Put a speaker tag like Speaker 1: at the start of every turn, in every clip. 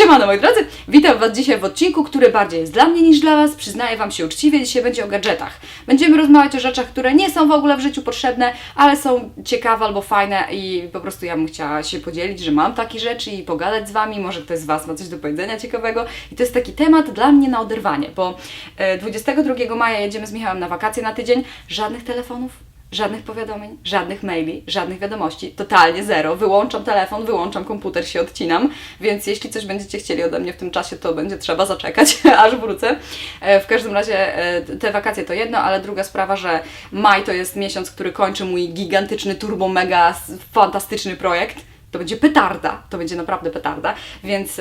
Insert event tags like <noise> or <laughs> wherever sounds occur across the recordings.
Speaker 1: Siemano moi drodzy, witam Was dzisiaj w odcinku, który bardziej jest dla mnie niż dla Was. Przyznaję Wam się uczciwie, dzisiaj będzie o gadżetach. Będziemy rozmawiać o rzeczach, które nie są w ogóle w życiu potrzebne, ale są ciekawe albo fajne i po prostu ja bym chciała się podzielić, że mam takie rzeczy i pogadać z Wami. Może ktoś z Was ma coś do powiedzenia ciekawego. I to jest taki temat dla mnie na oderwanie, bo e, 22 maja jedziemy z Michałem na wakacje na tydzień. Żadnych telefonów, Żadnych powiadomień, żadnych maili, żadnych wiadomości, totalnie zero. Wyłączam telefon, wyłączam komputer, się odcinam, więc jeśli coś będziecie chcieli ode mnie w tym czasie, to będzie trzeba zaczekać, <laughs> aż wrócę. E, W każdym razie e, te wakacje to jedno, ale druga sprawa, że maj to jest miesiąc, który kończy mój gigantyczny, turbo, mega fantastyczny projekt. To będzie petarda, to będzie naprawdę petarda, więc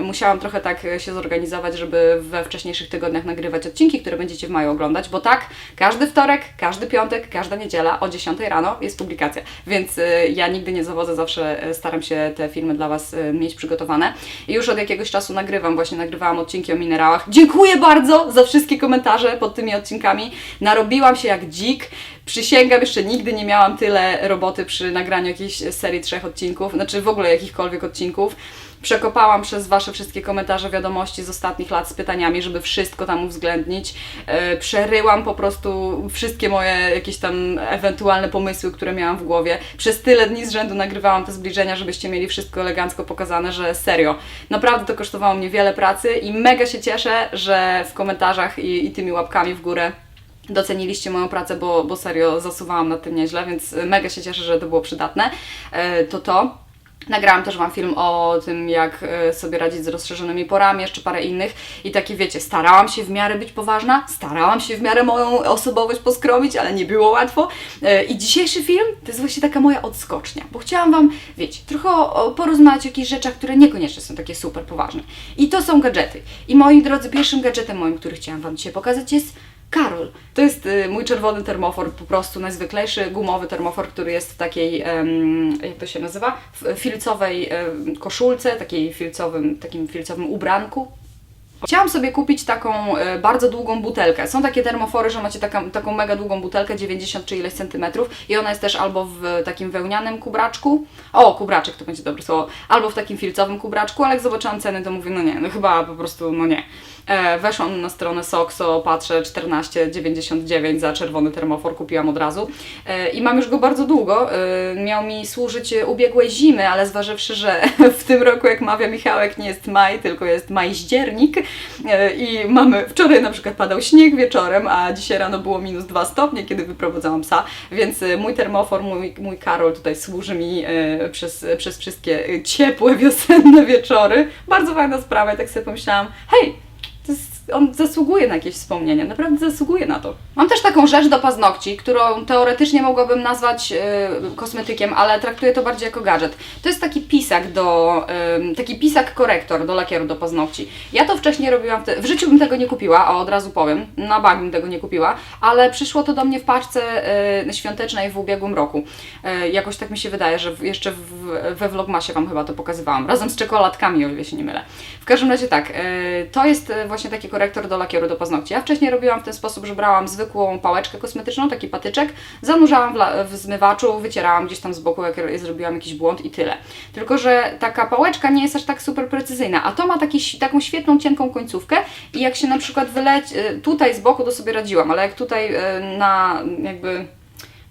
Speaker 1: musiałam trochę tak e, się zorganizować, żeby we wcześniejszych tygodniach nagrywać odcinki, które będziecie w maju oglądać, bo tak, każdy wtorek, każdy piątek, każda niedziela o 10 rano jest publikacja, więc y, ja nigdy nie zawodzę, zawsze y, staram się te filmy dla Was y, mieć przygotowane. I już od jakiegoś czasu nagrywam, właśnie nagrywałam odcinki o minerałach. Dziękuję bardzo za wszystkie komentarze pod tymi odcinkami, narobiłam się jak dzik, Przysięgam, jeszcze nigdy nie miałam tyle roboty przy nagraniu jakiejś serii trzech odcinków, znaczy w ogóle jakichkolwiek odcinków. Przekopałam przez Wasze wszystkie komentarze, wiadomości z ostatnich lat z pytaniami, żeby wszystko tam uwzględnić. E, przeryłam po prostu wszystkie moje jakieś tam ewentualne pomysły, które miałam w głowie. Przez tyle dni z rzędu nagrywałam te zbliżenia, żebyście mieli wszystko elegancko pokazane, że serio. Naprawdę to kosztowało mnie wiele pracy i mega się cieszę, że w komentarzach i, i tymi łapkami w górę doceniliście moją pracę, bo, bo serio zasuwałam nad tym nieźle, więc mega się cieszę, że to było przydatne. E, To to. Nagrałam też Wam film o tym, jak e, sobie radzić z rozszerzonymi porami, jeszcze parę innych. I takie wiecie, starałam się w miarę być poważna, starałam się w miarę moją osobowość poskromić, ale nie było łatwo. E, I dzisiejszy film to jest właśnie taka moja odskocznia, bo chciałam Wam, wiecie, trochę porozmawiać o jakichś rzeczach, które niekoniecznie są takie super poważne. I to są gadżety. I moi drodzy, pierwszym gadżetem moim, który chciałam Wam dzisiaj pokazać jest Karol. To jest y, mój czerwony termofor, po prostu najzwyklejszy gumowy termofor, który jest w takiej, jak to się nazywa, w filcowej koszulce, takiej filcowym, takim filcowym ubranku. Chciałam sobie kupić taką e, bardzo długą butelkę. Są takie termofory, że macie taką, taką mega długą butelkę, 90 czy ileś centymetrów i ona jest też albo w takim wełnianym kubraczku, o kubraczek to będzie dobre słowo, albo w takim filcowym kubraczku, ale jak zobaczyłam ceny to mówię, no nie, no chyba po prostu, no nie. E, weszłam na stronę Soxo, patrzę 14,99 za czerwony termofor, kupiłam od razu e, i mam już go bardzo długo. E, miał mi służyć e, ubiegłej zimy, ale zważywszy, że <laughs> w tym roku, jak mawia Michałek, nie jest maj, tylko jest majździernik i mamy, wczoraj na przykład padał śnieg wieczorem, a dzisiaj rano było minus 2 stopnie, kiedy wyprowadzałam psa, więc e, mój termofor, mój, mój Karol tutaj służy mi e, przez, przez wszystkie e, ciepłe, wiosenne wieczory. Bardzo fajna sprawa i tak sobie pomyślałam, hej, to jest, on zasługuje na jakieś wspomnienie, naprawdę zasługuje na to. Mam też taką rzecz do paznokci, którą teoretycznie mogłabym nazwać e, kosmetykiem, ale traktuję to bardziej jako gadżet. To jest taki pisak do, taki pisak korektor do lakieru do paznokci. Ja to wcześniej robiłam, w, życiu bym tego nie kupiła, o od razu powiem, na bank bym tego nie kupiła, ale przyszło to do mnie w paczce e, świątecznej w ubiegłym roku. E, jakoś tak mi się wydaje, że jeszcze w, we Vlogmasie Wam chyba to pokazywałam, razem z czekoladkami, o ile się nie mylę. W każdym razie tak, to jest właśnie taki korektor do lakieru do paznokci. Ja wcześniej robiłam w ten sposób, że brałam zwykłą pałeczkę kosmetyczną, taki patyczek, zanurzałam w, w zmywaczu, wycierałam gdzieś tam z boku, jak zrobiłam jakiś błąd i tyle. Tylko, że taka pałeczka nie jest aż tak super precyzyjna, a to ma taki, taką świetną, cienką końcówkę i jak się na przykład wyleci, e, tutaj z boku to sobie radziłam, ale jak tutaj e, na jakby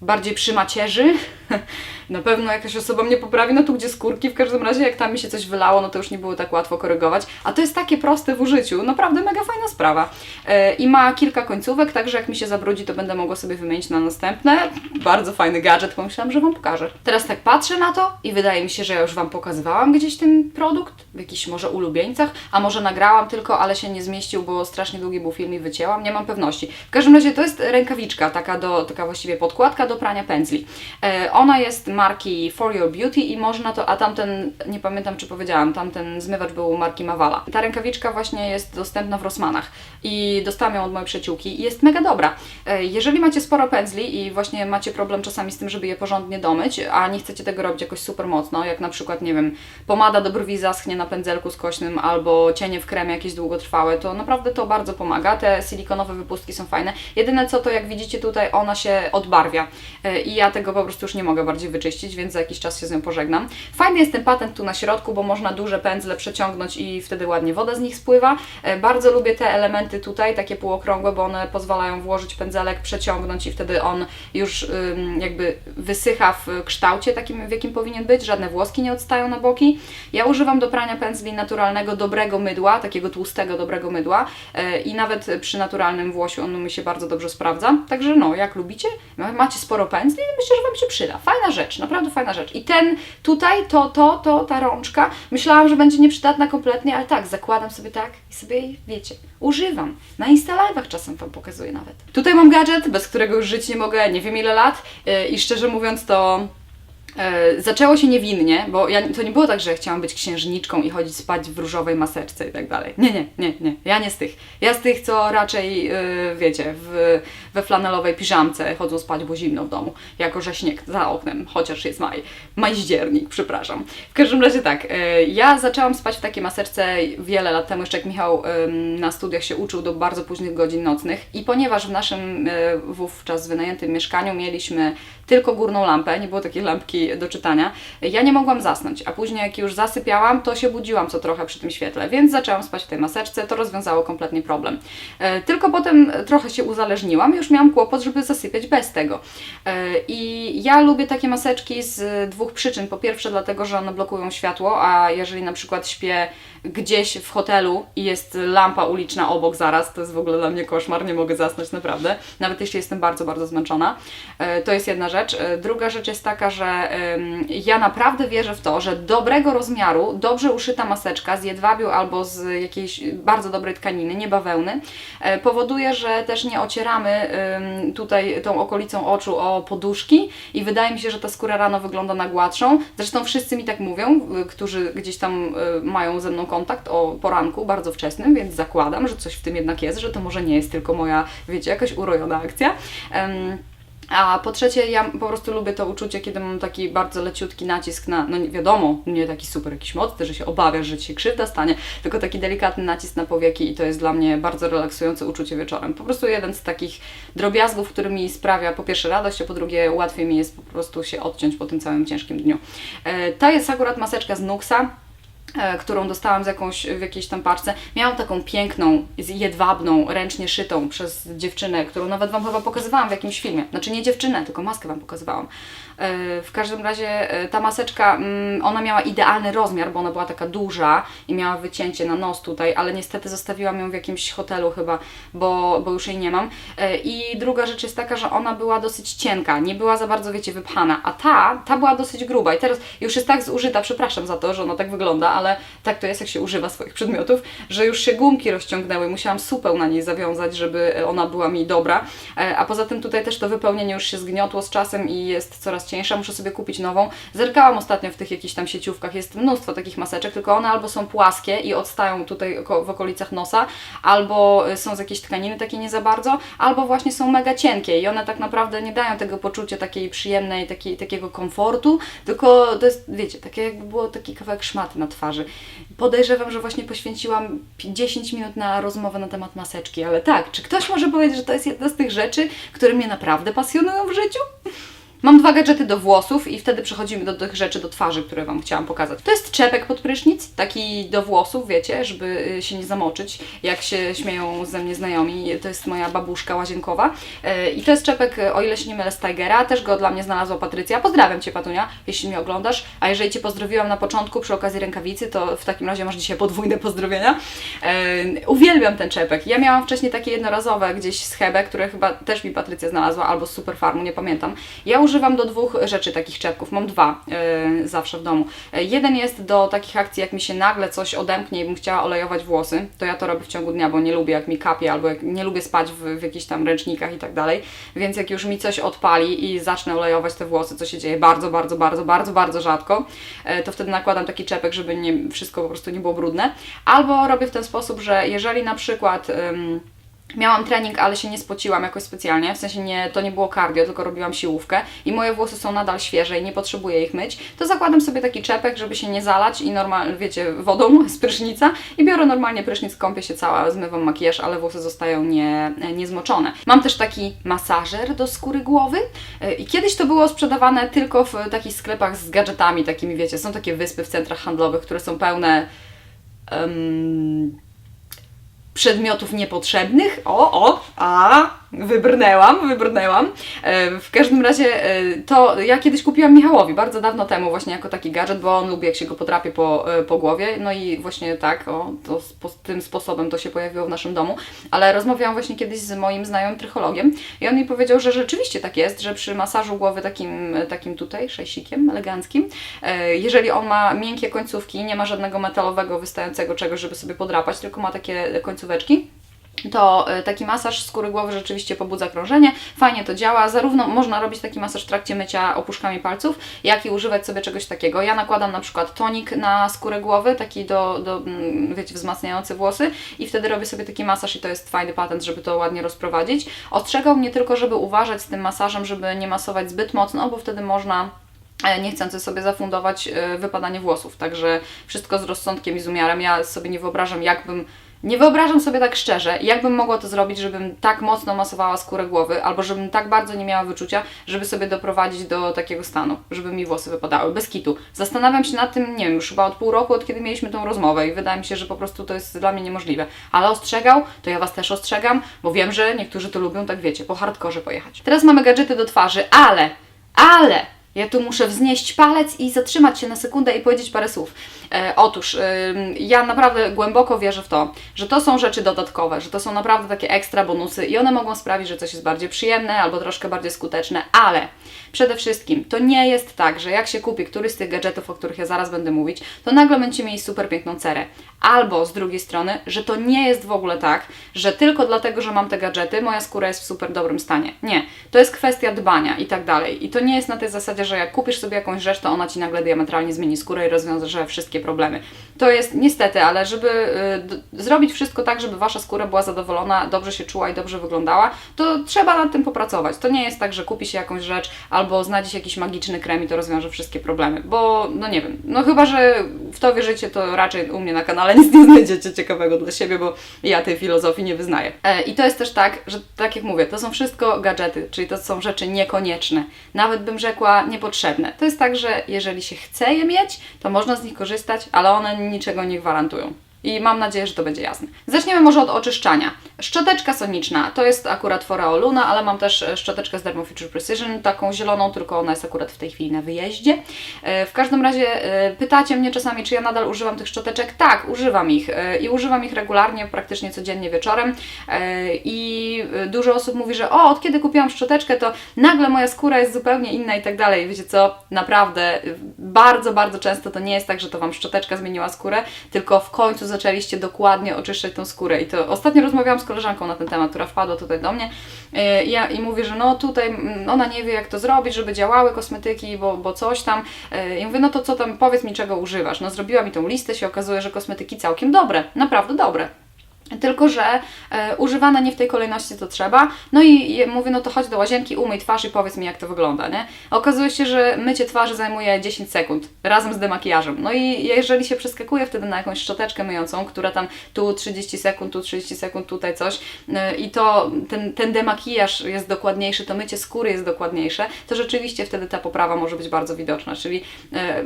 Speaker 1: bardziej przy macierzy. <laughs> Na pewno jakaś osoba mnie poprawi, no tu gdzie skórki, w każdym razie jak tam mi się coś wylało, no to już nie było tak łatwo korygować. A to jest takie proste w użyciu, naprawdę mega fajna sprawa. E, I ma kilka końcówek, także jak mi się zabrudzi, to będę mogła sobie wymienić na następne. Bardzo fajny gadżet, pomyślałam, że Wam pokażę. Teraz tak patrzę na to i wydaje mi się, że ja już Wam pokazywałam gdzieś ten produkt, w jakichś może ulubieńcach, a może nagrałam tylko, ale się nie zmieścił, bo strasznie długi był film i wycięłam, nie mam pewności. W każdym razie to jest rękawiczka, taka, do, taka właściwie podkładka do prania pędzli. E, ona jest marki For Your Beauty i można to, a tamten, nie pamiętam czy powiedziałam, tamten zmywacz był marki Mavala. Ta rękawiczka właśnie jest dostępna w Rossmanach i dostałam ją od mojej przyjaciółki i jest mega dobra. E, Jeżeli macie sporo pędzli i właśnie macie problem czasami z tym, żeby je porządnie domyć, a nie chcecie tego robić jakoś super mocno, jak na przykład, nie wiem, pomada do brwi zaschnie na pędzelku skośnym albo cienie w kremie jakieś długotrwałe, to naprawdę to bardzo pomaga. Te silikonowe wypustki są fajne. Jedyne co to, jak widzicie tutaj, ona się odbarwia E, i ja tego po prostu już nie mogę bardziej wyczyścić czyścić, więc za jakiś czas się z nią pożegnam. Fajny jest ten patent tu na środku, bo można duże pędzle przeciągnąć i wtedy ładnie woda z nich spływa. E, Bardzo lubię te elementy tutaj, takie półokrągłe, bo one pozwalają włożyć pędzelek, przeciągnąć i wtedy on już jakby wysycha w kształcie takim, w jakim powinien być, żadne włoski nie odstają na boki. Ja używam do prania pędzli naturalnego, dobrego mydła, takiego tłustego, dobrego mydła e, i nawet przy naturalnym włosiu on mi się bardzo dobrze sprawdza. Także no, jak lubicie, ma- macie sporo pędzli, myślę, że Wam się przyda. Fajna rzecz, naprawdę fajna rzecz. I ten tutaj, to, to, to, ta rączka, myślałam, że będzie nieprzydatna kompletnie, ale tak, zakładam sobie tak i sobie jej, wiecie, używam. Na Insta Live'ach czasem Wam pokazuję nawet. Tutaj mam gadżet, bez którego już żyć nie mogę, nie wiem ile lat e, i szczerze mówiąc to E, zaczęło się niewinnie, bo ja, to nie było tak, że chciałam być księżniczką i chodzić spać w różowej maseczce i tak dalej. Nie, nie, nie, nie. Ja nie z tych. Ja z tych, co raczej, e, wiecie, w, we flanelowej piżamce chodzą spać, bo zimno w domu, jako że śnieg za oknem, chociaż jest maj. Majździernik, przepraszam. W każdym razie tak, e, ja zaczęłam spać w takiej maseczce wiele lat temu, jeszcze jak Michał na studiach się uczył do bardzo późnych godzin nocnych i ponieważ w naszym e, wówczas wynajętym mieszkaniu mieliśmy tylko górną lampę, nie było takiej lampki do czytania, ja nie mogłam zasnąć, a później jak już zasypiałam, to się budziłam co trochę przy tym świetle, więc zaczęłam spać w tej maseczce, to rozwiązało kompletnie problem. E, Tylko potem trochę się uzależniłam, już miałam kłopot, żeby zasypiać bez tego. E, I ja lubię takie maseczki z dwóch przyczyn. Po pierwsze dlatego, że one blokują światło, a jeżeli na przykład śpię gdzieś w hotelu i jest lampa uliczna obok zaraz, to jest w ogóle dla mnie koszmar, nie mogę zasnąć naprawdę, nawet jeśli jestem bardzo, bardzo zmęczona. E, To jest jedna rzecz. Druga rzecz jest taka, że ja naprawdę wierzę w to, że dobrego rozmiaru, dobrze uszyta maseczka z jedwabiu albo z jakiejś bardzo dobrej tkaniny, nie bawełny, e, powoduje, że też nie ocieramy tutaj tą okolicą oczu o poduszki i wydaje mi się, że ta skóra rano wygląda na gładszą. Zresztą wszyscy mi tak mówią, którzy gdzieś tam y, mają ze mną kontakt o poranku bardzo wczesnym, więc zakładam, że coś w tym jednak jest, że to może nie jest tylko moja, wiecie, jakaś urojona akcja. A po trzecie, ja po prostu lubię to uczucie, kiedy mam taki bardzo leciutki nacisk na, no nie wiadomo, nie taki super jakiś mocny, że się obawiasz, że ci się krzywda stanie, tylko taki delikatny nacisk na powieki i to jest dla mnie bardzo relaksujące uczucie wieczorem. Po prostu jeden z takich drobiazgów, który mi sprawia po pierwsze radość, a po drugie łatwiej mi jest po prostu się odciąć po tym całym ciężkim dniu. E, ta jest akurat maseczka z Nuxa którą dostałam z jakąś, w jakiejś tam parce. Miałam taką piękną, jedwabną, ręcznie szytą przez dziewczynę, którą nawet Wam chyba pokazywałam w jakimś filmie. Znaczy nie dziewczynę, tylko maskę Wam pokazywałam. E, W każdym razie e, ta maseczka, mm, ona miała idealny rozmiar, bo ona była taka duża i miała wycięcie na nos tutaj, ale niestety zostawiłam ją w jakimś hotelu chyba, bo, bo już jej nie mam. E, I druga rzecz jest taka, że ona była dosyć cienka, nie była za bardzo, wiecie, wypchana, a ta, ta była dosyć gruba i teraz już jest tak zużyta, przepraszam za to, że ona tak wygląda, ale tak to jest, jak się używa swoich przedmiotów, że już się gumki rozciągnęły, musiałam supeł na niej zawiązać, żeby ona była mi dobra, E, a poza tym tutaj też to wypełnienie już się zgniotło z czasem i jest coraz cieńsza, muszę sobie kupić nową. Zerkałam ostatnio w tych jakichś tam sieciówkach, jest mnóstwo takich maseczek, tylko one albo są płaskie i odstają tutaj w okolicach nosa, albo y, są z jakiejś tkaniny takie nie za bardzo, albo właśnie są mega cienkie i one tak naprawdę nie dają tego poczucia takiej przyjemnej, takiej, takiego komfortu, tylko to jest, wiecie, takie jakby było taki kawałek szmaty na twarzy. Podejrzewam, że właśnie poświęciłam pi- 10 minut na rozmowę na temat maseczki, ale tak, czy ktoś może powiedzieć, że to jest jedna z tych rzeczy, które mnie naprawdę pasjonują w życiu? Mam dwa gadżety do włosów i wtedy przechodzimy do tych rzeczy do twarzy, które Wam chciałam pokazać. To jest czepek pod prysznic, taki do włosów, wiecie, żeby y, się nie zamoczyć, jak się śmieją ze mnie znajomi. To jest moja babuszka łazienkowa. E, I to jest czepek, e, o ile się nie mylę, z Tigera. Też go dla mnie znalazła Patrycja. Pozdrawiam Cię, Patunia, jeśli mnie oglądasz. A jeżeli Cię pozdrowiłam na początku przy okazji rękawicy, to w takim razie masz dzisiaj podwójne pozdrowienia. Uwielbiam ten czepek. Ja miałam wcześniej takie jednorazowe gdzieś z Hebe, które chyba też mi Patrycja znalazła, albo z Superfarmu, nie pamiętam. Ja używam do dwóch rzeczy takich czepków. Mam dwa e, zawsze w domu. E, jeden jest do takich akcji, jak mi się nagle coś odemknie i bym chciała olejować włosy, to ja to robię w ciągu dnia, bo nie lubię jak mi kapie, albo jak nie lubię spać w, w jakichś tam ręcznikach i tak dalej. Więc jak już mi coś odpali i zacznę olejować te włosy, co się dzieje bardzo, bardzo, bardzo, bardzo, bardzo rzadko, e, to wtedy nakładam taki czepek, żeby nie, wszystko po prostu nie było brudne. Albo robię w ten sposób, że jeżeli na przykład. em, Miałam trening, ale się nie spociłam jakoś specjalnie, w sensie nie, to nie było cardio, tylko robiłam siłówkę i moje włosy są nadal świeże i nie potrzebuję ich myć, to zakładam sobie taki czepek, żeby się nie zalać i normalnie, wiecie, wodą <laughs> z prysznica i biorę normalnie prysznic, kąpię się cała, zmywam makijaż, ale włosy zostają nie, niezmoczone. Mam też taki masażer do skóry głowy yy, i kiedyś to było sprzedawane tylko w takich sklepach z gadżetami takimi, wiecie, są takie wyspy w centrach handlowych, które są pełne... em, przedmiotów niepotrzebnych. O, o, a, wybrnęłam, wybrnęłam. E, w każdym razie e, to ja kiedyś kupiłam Michałowi, bardzo dawno temu, właśnie jako taki gadżet, bo on lubi, jak się go potrapie po, e, po głowie. No i właśnie tak, o, to spo, tym sposobem to się pojawiło w naszym domu. Ale rozmawiałam właśnie kiedyś z moim znajomym trychologiem i on mi powiedział, że rzeczywiście tak jest, że przy masażu głowy takim, takim tutaj, szejsikiem eleganckim, jeżeli on ma miękkie końcówki, nie ma żadnego metalowego wystającego czegoś, żeby sobie podrapać, tylko ma takie końcóweczki, to e, taki masaż skóry głowy rzeczywiście pobudza krążenie, fajnie to działa, zarówno można robić taki masaż w trakcie mycia opuszkami palców, jak i używać sobie czegoś takiego. Ja nakładam na przykład tonik na skórę głowy, taki do, do mm, wiecie, wzmacniający włosy i wtedy robię sobie taki masaż i to jest fajny patent, żeby to ładnie rozprowadzić. Ostrzegał mnie tylko, żeby uważać z tym masażem, żeby nie masować zbyt mocno, bo wtedy można e, niechcący sobie zafundować e, wypadanie włosów. Także wszystko z rozsądkiem i z umiarem. Ja sobie nie wyobrażam, jakbym. Nie wyobrażam sobie tak szczerze, jakbym mogła to zrobić, żebym tak mocno masowała skórę głowy, albo żebym tak bardzo nie miała wyczucia, żeby sobie doprowadzić do takiego stanu, żeby mi włosy wypadały, bez kitu. Zastanawiam się nad tym, nie wiem, już chyba od pół roku, od kiedy mieliśmy tą rozmowę i wydaje mi się, że po prostu to jest dla mnie niemożliwe. Ale ostrzegał, to ja Was też ostrzegam, bo wiem, że niektórzy to lubią, tak wiecie, po hardkorze pojechać. Teraz mamy gadżety do twarzy, ale, ale ja tu muszę wznieść palec i zatrzymać się na sekundę i powiedzieć parę słów. E, otóż, ym, ja naprawdę głęboko wierzę w to, że to są rzeczy dodatkowe, że to są naprawdę takie ekstra bonusy i one mogą sprawić, że coś jest bardziej przyjemne albo troszkę bardziej skuteczne, ale przede wszystkim to nie jest tak, że jak się kupi któryś z tych gadżetów, o których ja zaraz będę mówić, to nagle będziecie mieli super piękną cerę. Albo z drugiej strony, że to nie jest w ogóle tak, że tylko dlatego, że mam te gadżety, moja skóra jest w super dobrym stanie. Nie. To jest kwestia dbania i tak dalej. I to nie jest na tej zasadzie, że jak kupisz sobie jakąś rzecz, to ona ci nagle diametralnie zmieni skórę i rozwiąże wszystkie problemy. To jest niestety, ale żeby y, zrobić wszystko tak, żeby wasza skóra była zadowolona, dobrze się czuła i dobrze wyglądała, to trzeba nad tym popracować. To nie jest tak, że kupi się jakąś rzecz albo znajdzie jakiś magiczny krem i to rozwiąże wszystkie problemy. Bo, no nie wiem, no chyba, że w to wierzycie, to raczej u mnie na kanale nic nie znajdziecie ciekawego dla siebie, bo ja tej filozofii nie wyznaję. E, I to jest też tak, że tak jak mówię, to są wszystko gadżety, czyli to są rzeczy niekonieczne. Nawet bym rzekła niepotrzebne. To jest tak, że jeżeli się chce je mieć, to można z nich korzystać, ale one niczego nie gwarantują. I mam nadzieję, że to będzie jasne. Zaczniemy może od oczyszczania. Szczoteczka soniczna to jest akurat Foreo Luna, ale mam też e, szczoteczkę z Dermo Future Precision, taką zieloną, tylko ona jest akurat w tej chwili na wyjeździe. E, W każdym razie e, pytacie mnie czasami, czy ja nadal używam tych szczoteczek. Tak, używam ich i używam ich regularnie, praktycznie codziennie wieczorem. I dużo osób mówi, że o, od kiedy kupiłam szczoteczkę, to nagle moja skóra jest zupełnie inna i tak dalej. Wiecie co? Naprawdę, bardzo, bardzo często to nie jest tak, że to Wam szczoteczka zmieniła skórę, tylko w końcu zaczęliście dokładnie oczyszczać tą skórę. I to ostatnio rozmawiałam z koleżanką na ten temat, która wpadła tutaj do mnie e, ja, i mówię, że no tutaj mm, ona nie wie jak to zrobić, żeby działały kosmetyki, bo, bo coś tam. E, I mówię, no to co tam, powiedz mi czego używasz. No zrobiła mi tą listę, się okazuje, że kosmetyki całkiem dobre, naprawdę dobre. Tylko, że e, używane nie w tej kolejności, co trzeba. No i mówię, no to chodź do łazienki, umyj twarz i powiedz mi, jak to wygląda, nie? Okazuje się, że mycie twarzy zajmuje 10 sekund, razem z demakijażem. No i jeżeli się przeskakuje wtedy na jakąś szczoteczkę myjącą, która tam tu 30 sekund, tu 30 sekund, tutaj coś e, i to ten, ten demakijaż jest dokładniejszy, to mycie skóry jest dokładniejsze, to rzeczywiście wtedy ta poprawa może być bardzo widoczna. Czyli e,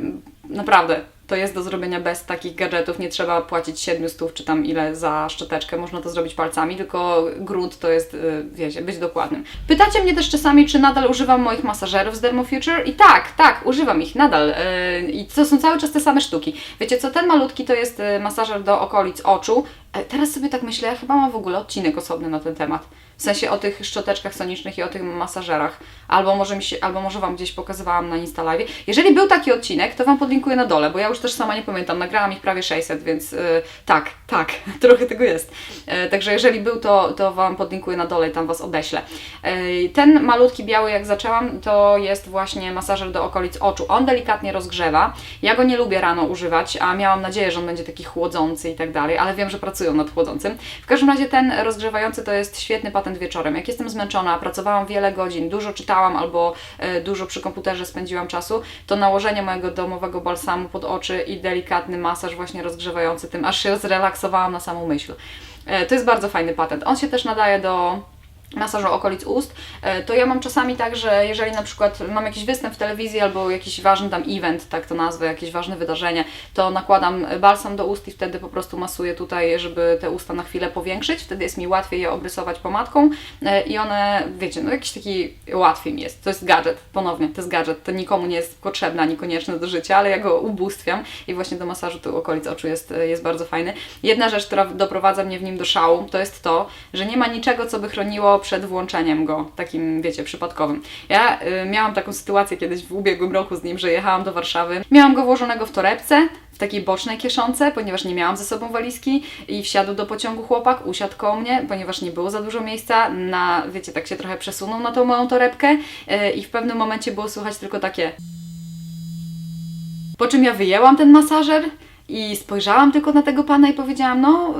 Speaker 1: naprawdę to jest do zrobienia bez takich gadżetów. Nie trzeba płacić 700 czy tam ile za szczoteczkę. Można to zrobić palcami, tylko grunt to jest, y, wiecie, być dokładnym. Pytacie mnie też czasami, czy nadal używam moich masażerów z Dermo Future? I tak, tak, używam ich nadal. y, I to są cały czas te same sztuki. Wiecie co, ten malutki to jest y, masażer do okolic oczu. E, Teraz sobie tak myślę, chyba mam w ogóle odcinek osobny na ten temat. W sensie o tych szczoteczkach sonicznych i o tych masażerach. Albo może, mi się, albo może Wam gdzieś pokazywałam na Insta Live. Jeżeli był taki odcinek, to Wam podlinkuję na dole, bo ja już też sama nie pamiętam. Nagrałam ich prawie 600, więc yy, tak, tak, <laughs> trochę tego jest. Yy, także jeżeli był, to, to Wam podlinkuję na dole i tam Was odeślę. Yy, ten malutki biały, jak zaczęłam, to jest właśnie masażer do okolic oczu. On delikatnie rozgrzewa. Ja go nie lubię rano używać, a miałam nadzieję, że on będzie taki chłodzący i tak dalej, ale wiem, że pracuje pracują nad chłodzącym. W każdym razie ten rozgrzewający to jest świetny patent wieczorem. Jak jestem zmęczona, pracowałam wiele godzin, dużo czytałam albo e, dużo przy komputerze spędziłam czasu, to nałożenie mojego domowego balsamu pod oczy i delikatny masaż właśnie rozgrzewający tym, aż się zrelaksowałam na samą myśl. E, To jest bardzo fajny patent. On się też nadaje do masażu okolic ust, e, to ja mam czasami tak, że jeżeli na przykład mam jakiś występ w telewizji albo jakiś ważny tam event, tak to nazwę, jakieś ważne wydarzenie, to nakładam balsam do ust i wtedy po prostu masuję tutaj, żeby te usta na chwilę powiększyć, wtedy jest mi łatwiej je obrysować pomadką e, i one, wiecie, no jakiś taki łatwiej mi jest. To jest gadżet, ponownie, to jest gadżet, to nikomu nie jest potrzebny ani konieczny do życia, ale ja go ubóstwiam i właśnie do masażu tu okolic oczu jest, jest bardzo fajny. Jedna rzecz, która doprowadza mnie w nim do szału, to jest to, że nie ma niczego, co by chroniło przed włączeniem go, takim, wiecie, przypadkowym. Ja y, miałam taką sytuację kiedyś w ubiegłym roku z nim, że jechałam do Warszawy. Miałam go włożonego w torebce, w takiej bocznej kieszonce, ponieważ nie miałam ze sobą walizki i wsiadł do pociągu chłopak, usiadł koło mnie, ponieważ nie było za dużo miejsca, na, wiecie, tak się trochę przesunął na tą moją torebkę y, i w pewnym momencie było słychać tylko takie po czym ja wyjęłam ten masażer i spojrzałam tylko na tego pana i powiedziałam, no,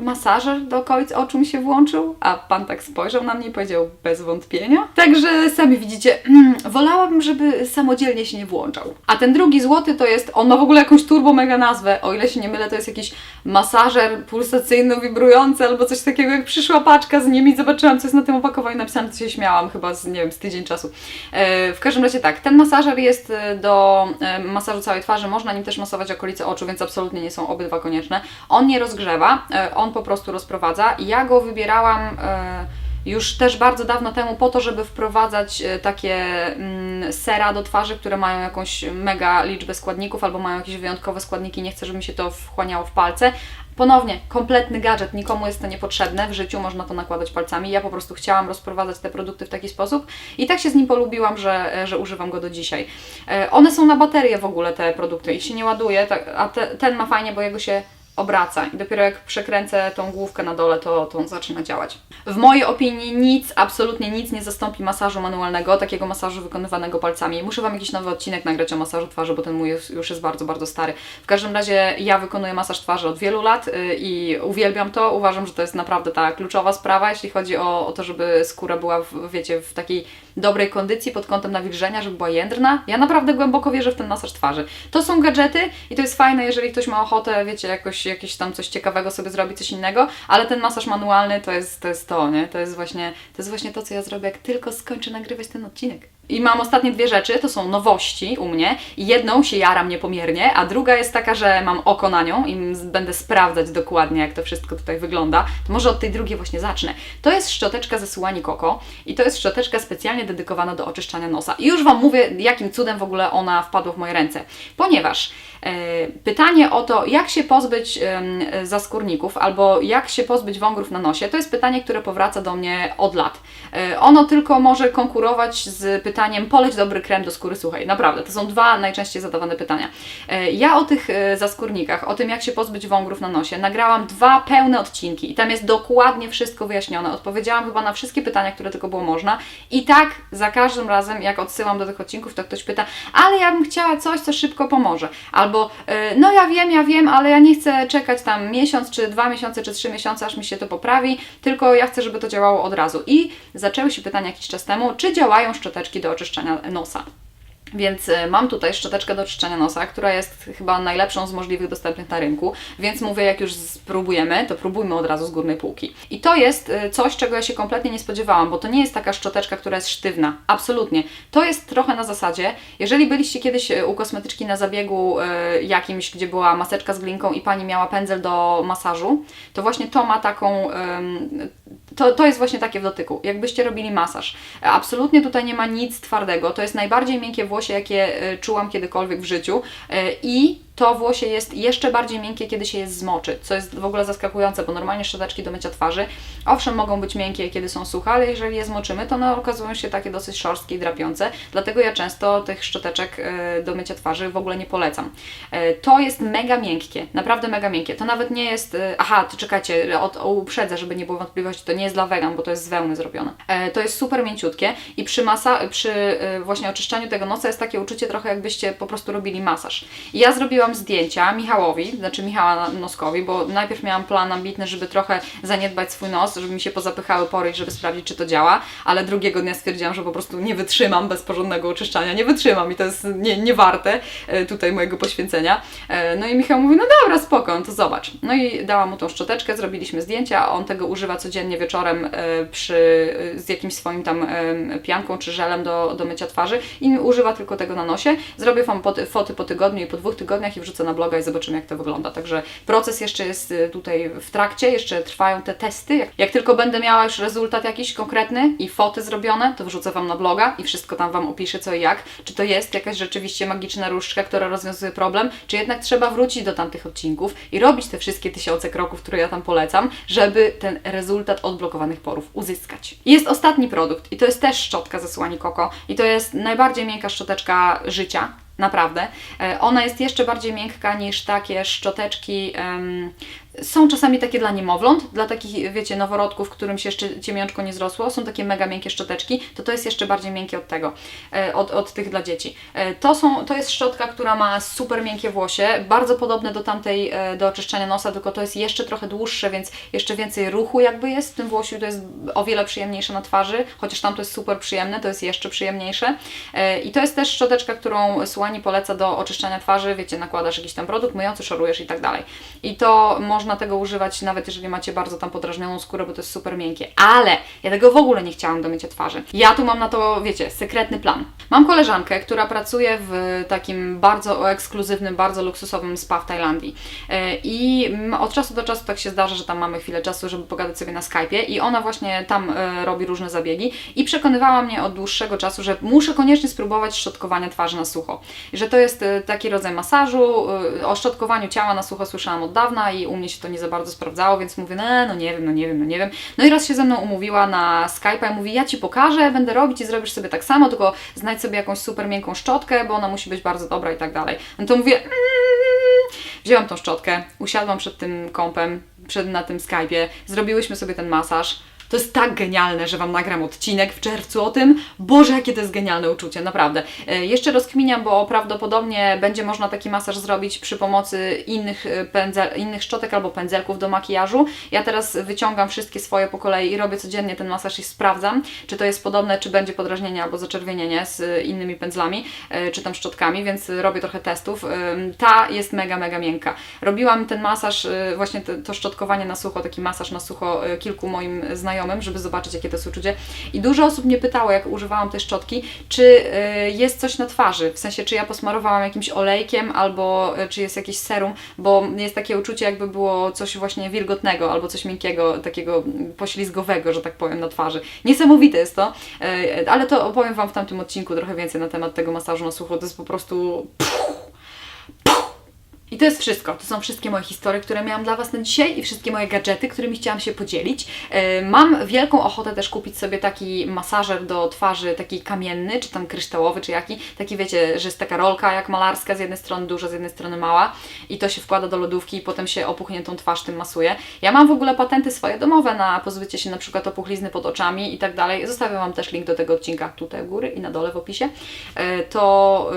Speaker 1: masażer do okolic oczu mi się włączył, a pan tak spojrzał na mnie i powiedział, bez wątpienia. Także sami widzicie, mm, wolałabym, żeby samodzielnie się nie włączał. A ten drugi złoty to jest, on ma w ogóle jakąś turbo mega nazwę, o ile się nie mylę, to jest jakiś masażer pulsacyjno-wibrujący albo coś takiego, jak przyszła paczka z nim i zobaczyłam, co jest na tym opakowaniu napisane, to się śmiałam chyba z, nie wiem, z tydzień czasu. E, w każdym razie tak, ten masażer jest e, do e, masażu całej twarzy, można nim też masować okolice oczu, więc absolutnie nie są obydwa konieczne. On nie rozgrzewa, e, on po prostu rozprowadza. Ja go wybierałam e, już też bardzo dawno temu po to, żeby wprowadzać e, takie mm, sera do twarzy, które mają jakąś mega liczbę składników albo mają jakieś wyjątkowe składniki, nie chcę, żeby mi się to wchłaniało w palce. Ponownie, kompletny gadżet, nikomu jest to niepotrzebne, w życiu można to nakładać palcami. Ja po prostu chciałam rozprowadzać te produkty w taki sposób i tak się z nim polubiłam, że, że używam go do dzisiaj. E, One są na baterię w ogóle, te produkty, i się nie ładuje, tak, a te, ten ma fajnie, bo jego się obraca i dopiero jak przekręcę tą główkę na dole, to, to on zaczyna działać. W mojej opinii nic, absolutnie nic nie zastąpi masażu manualnego, takiego masażu wykonywanego palcami. Muszę Wam jakiś nowy odcinek nagrać o masażu twarzy, bo ten mój już, jest bardzo, bardzo stary. W każdym razie ja wykonuję masaż twarzy od wielu lat y, i uwielbiam to. Uważam, że to jest naprawdę ta kluczowa sprawa, jeśli chodzi o, o to, żeby skóra była, w, wiecie, w takiej dobrej kondycji pod kątem nawilżenia, żeby była jędrna. Ja naprawdę głęboko wierzę w ten masaż twarzy. To są gadżety i to jest fajne, jeżeli ktoś ma ochotę, wiecie, jakoś, jakieś tam coś ciekawego sobie zrobić, coś innego, ale ten masaż manualny to jest to, jest to nie? To jest, właśnie, to jest właśnie to, co ja zrobię, jak tylko skończę nagrywać ten odcinek. I mam ostatnie dwie rzeczy, to są nowości u mnie. Jedną się jaram niepomiernie, a druga jest taka, że mam oko na nią i będę sprawdzać dokładnie, jak to wszystko tutaj wygląda. To może od tej drugiej właśnie zacznę. To jest szczoteczka ze Sułani Coco i to jest szczoteczka specjalnie dedykowana do oczyszczania nosa. I już Wam mówię, jakim cudem w ogóle ona wpadła w moje ręce. Ponieważ pytanie o to, jak się pozbyć zaskórników albo jak się pozbyć wągrów na nosie, to jest pytanie, które powraca do mnie od lat. E, ono tylko może konkurować z pytaniem poleć dobry krem do skóry suchej. Naprawdę, to są dwa najczęściej zadawane pytania. E, ja o tych e, zaskórnikach, o tym jak się pozbyć wągrów na nosie, nagrałam dwa pełne odcinki i tam jest dokładnie wszystko wyjaśnione. Odpowiedziałam chyba na wszystkie pytania, które tylko było można i tak za każdym razem, jak odsyłam do tych odcinków, to ktoś pyta, ale ja bym chciała coś, co szybko pomoże. Albo, e, no ja wiem, ja wiem, ale ja nie chcę czekać tam miesiąc, czy dwa miesiące, czy trzy miesiące, aż mi się to poprawi, tylko ja chcę, żeby to działało od razu. I zaczęły się pytania jakiś czas temu, czy działają szczoteczki do oczyszczania nosa. Więc e, mam tutaj szczoteczkę do czyszczenia nosa, która jest chyba najlepszą z możliwych dostępnych na rynku. Więc mówię, jak już spróbujemy, to próbujmy od razu z górnej półki. I to jest e, coś, czego ja się kompletnie nie spodziewałam, bo to nie jest taka szczoteczka, która jest sztywna. Absolutnie. To jest trochę na zasadzie, jeżeli byliście kiedyś e, u kosmetyczki na zabiegu jakimś, gdzie była maseczka z glinką i pani miała pędzel do masażu, to właśnie to ma taką. to, to jest właśnie takie w dotyku, jakbyście robili masaż. Absolutnie tutaj nie ma nic twardego. To jest najbardziej miękkie jakie e, czułam kiedykolwiek w życiu. E, I to włosie jest jeszcze bardziej miękkie, kiedy się je zmoczy, co jest w ogóle zaskakujące, bo normalnie szczoteczki do mycia twarzy, owszem, mogą być miękkie, kiedy są suche, ale jeżeli je zmoczymy, to one okazują się takie dosyć szorstkie i drapiące, dlatego ja często tych szczoteczek e, do mycia twarzy w ogóle nie polecam. E, To jest mega miękkie, naprawdę mega miękkie. To nawet nie jest, e, aha, to czekajcie, od, uprzedzę, żeby nie było wątpliwości, to nie jest dla wegan, bo to jest z wełny zrobione. To jest super mięciutkie i przy, masa, przy właśnie oczyszczaniu tego nosa jest takie uczucie trochę jakbyście po prostu robili masaż. Ja zrobiłam zdjęcia Michałowi, znaczy Michała Noskowi, bo najpierw miałam plan ambitny, żeby trochę zaniedbać swój nos, żeby mi się pozapychały pory żeby sprawdzić, czy to działa, ale drugiego dnia stwierdziłam, że po prostu nie wytrzymam bez porządnego oczyszczania, nie wytrzymam i to jest nie, nie warte e, tutaj mojego poświęcenia. E, No i Michał mówi, no dobra, spoko, no to zobacz. No i dałam mu tą szczoteczkę, zrobiliśmy zdjęcia, on tego używa codziennie wieczorem e, przy, z jakimś swoim tam pianką czy żelem do, do mycia twarzy i używa tylko tego na nosie. Zrobię Wam foty po tygodniu i po dwóch tygodniach i wrzucę na bloga i zobaczymy jak to wygląda. Także proces jeszcze jest y, tutaj w trakcie, jeszcze trwają te testy. Jak, tylko będę miała już rezultat jakiś konkretny i foty zrobione, to wrzucę Wam na bloga i wszystko tam Wam opiszę co i jak. Czy to jest jakaś rzeczywiście magiczna różdżka, która rozwiązuje problem, czy jednak trzeba wrócić do tamtych odcinków i robić te wszystkie tysiące kroków, które ja tam polecam, żeby ten rezultat odblokowanych porów uzyskać. I Jest ostatni produkt i to jest też szczotka ze słani Koko i to jest najbardziej miękka szczoteczka życia. Naprawdę. E, Ona jest jeszcze bardziej miękka niż takie szczoteczki. Są czasami takie dla niemowląt, dla takich, wiecie, noworodków, którym się jeszcze ciemiączko nie zrosło. Są takie mega miękkie szczoteczki, to to jest jeszcze bardziej miękkie od tego, e, od, od tych dla dzieci. E, To, są, to jest szczotka, która ma super miękkie włosie, bardzo podobne do tamtej, e, do oczyszczania nosa, tylko to jest jeszcze trochę dłuższe, więc jeszcze więcej ruchu jakby jest w tym włosiu, to jest o wiele przyjemniejsze na twarzy, chociaż tam to jest super przyjemne, to jest jeszcze przyjemniejsze. I to jest też szczoteczka, którą Słani poleca do oczyszczania twarzy, wiecie, nakładasz jakiś tam produkt myjący, szorujesz i tak dalej. I to można tego używać nawet jeżeli macie bardzo tam podrażnioną skórę, bo to jest super miękkie. Ale ja tego w ogóle nie chciałam do mycia twarzy. Ja tu mam na to, wiecie, sekretny plan. Mam koleżankę, która pracuje w takim bardzo ekskluzywnym, bardzo luksusowym spa w Tajlandii. E, I od czasu do czasu tak się zdarza, że tam mamy chwilę czasu, żeby pogadać sobie na Skype'ie i ona właśnie tam e, robi różne zabiegi i przekonywała mnie od dłuższego czasu, że muszę koniecznie spróbować szczotkowania twarzy na sucho. Że to jest e, taki rodzaj masażu. O szczotkowaniu ciała na sucho słyszałam od dawna i u mnie się to nie za bardzo sprawdzało, więc mówię, no, no nie wiem, no nie wiem, no nie wiem. No i raz się ze mną umówiła na Skype'a i mówi, ja Ci pokażę, będę robić i zrobisz sobie tak samo, tylko znajdź sobie jakąś super miękką szczotkę, bo ona musi być bardzo dobra i tak dalej. No to mówię, mm, wzięłam tą szczotkę, usiadłam przed tym kąpem, przed, na tym Skype'ie, zrobiłyśmy sobie ten masaż. To jest tak genialne, że Wam nagram odcinek w czerwcu o tym. Boże, jakie to jest genialne uczucie, naprawdę. E, Jeszcze rozkminiam, bo prawdopodobnie będzie można taki masaż zrobić przy pomocy innych, e, pędzel, innych szczotek albo pędzelków do makijażu. Ja teraz wyciągam wszystkie swoje po kolei i robię codziennie ten masaż i sprawdzam, czy to jest podobne, czy będzie podrażnienie albo zaczerwienienie z e, innymi pędzlami, czy tam szczotkami, więc robię trochę testów. Ta jest mega, mega miękka. Robiłam ten masaż, właśnie to szczotkowanie na sucho, taki masaż na sucho kilku moim znajomym, żeby zobaczyć, jakie to jest uczucie. I dużo osób mnie pytało, jak używałam tej szczotki, czy y, jest coś na twarzy, w sensie, czy ja posmarowałam jakimś olejkiem, albo y, czy jest jakieś serum, bo jest takie uczucie, jakby było coś właśnie wilgotnego, albo coś miękkiego, takiego poślizgowego, że tak powiem, na twarzy. Niesamowite jest to, y, ale to opowiem Wam w tamtym odcinku trochę więcej na temat tego masażu na sucho. To jest po prostu... I to jest wszystko. To są wszystkie moje historie, które miałam dla Was na dzisiaj i wszystkie moje gadżety, którymi chciałam się podzielić. E, Mam wielką ochotę też kupić sobie taki masażer do twarzy, taki kamienny, czy tam kryształowy, czy jaki. Taki wiecie, że jest taka rolka jak malarska, z jednej strony duża, z jednej strony mała i to się wkłada do lodówki i potem się opuchniętą twarz tym masuje. Ja mam w ogóle patenty swoje domowe na pozbycie się na przykład opuchlizny pod oczami i tak dalej. Zostawiam Wam też link do tego odcinka tutaj u góry i na dole w opisie. E, To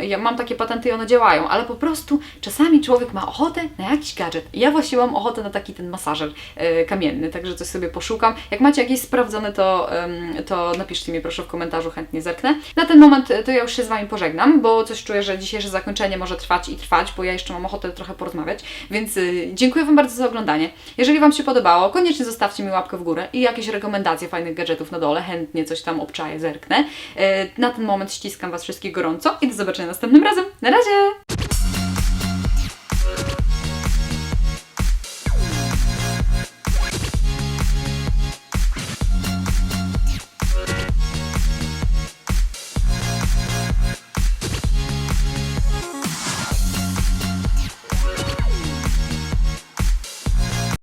Speaker 1: ja mam takie patenty i one działają, ale po prostu czasami człowiek ma ochotę na jakiś gadżet. Ja właśnie mam ochotę na taki ten masażer e, kamienny, także coś sobie poszukam. Jak macie jakieś sprawdzone, to, to napiszcie mi proszę w komentarzu, chętnie zerknę. Na ten moment e, to ja już się z Wami pożegnam, bo coś czuję, że dzisiejsze zakończenie może trwać i trwać, bo ja jeszcze mam ochotę trochę porozmawiać, więc y, dziękuję Wam bardzo za oglądanie. Jeżeli Wam się podobało, koniecznie zostawcie mi łapkę w górę i jakieś rekomendacje fajnych gadżetów na dole, chętnie coś tam obczaję, zerknę. E, Na ten moment ściskam Was wszystkich gorąco i do zobaczenia następnym razem. Na razie!